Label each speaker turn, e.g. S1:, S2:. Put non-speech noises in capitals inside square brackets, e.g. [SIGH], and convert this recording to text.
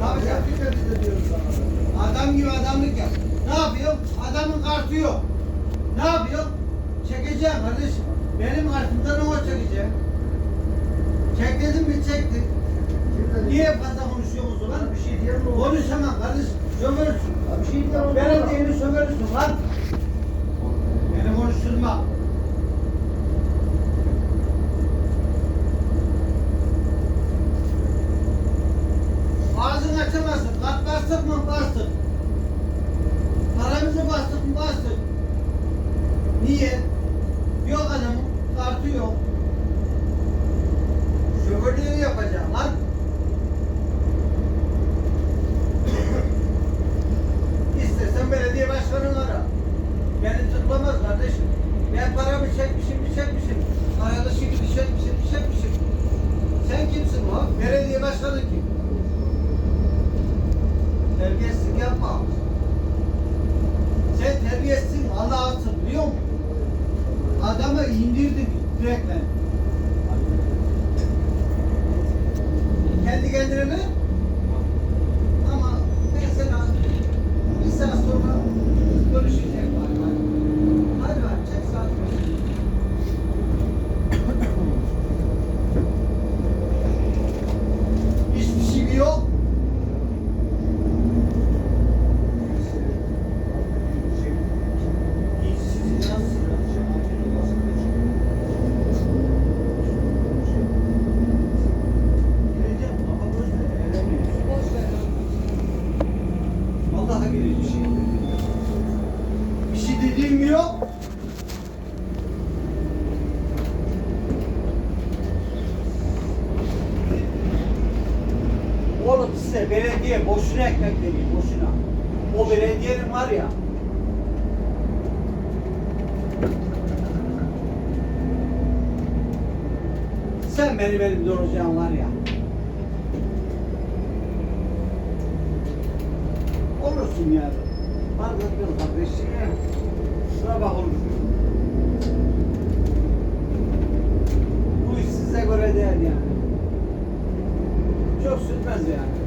S1: Yaptık da biz de diyoruz sana.
S2: Adam gibi adamlık yap. Ne yapıyor? Adamın kartı yok. Ne yapıyor? Çekeceğim kardeşim. Benim kartımdan o çekeceğim. Çek dedim mi çektik. Niye fazla konuşuyorsunuz ulan?
S1: Bir şey oldu?
S2: Konuşamam kardeşim. Sömürürsün.
S1: Bir şey diyen oldu.
S2: Belediyeni sömürürsün lan. Niye? Yok adamın kartı yok. Şoförlüğünü yapacağım lan. [COUGHS] İstersen belediye başkanını ara. Beni tıklamaz kardeşim. Ben paramı çekmişim, bir çekmişim. Aralı şekilde çekmişim, bir çekmişim. Sen kimsin o? Belediye başkanı kim? İndirdik direktmen. Kendi kendine mi? Yok. Oğlum size belediye boşuna ekmek veriyor, boşuna. O belediyenin var ya. Sen beni benim doğuracağın var ya. Olursun yani. Şuna bak oğlum. Bu iş size göre değil yani. Çok sürmez yani.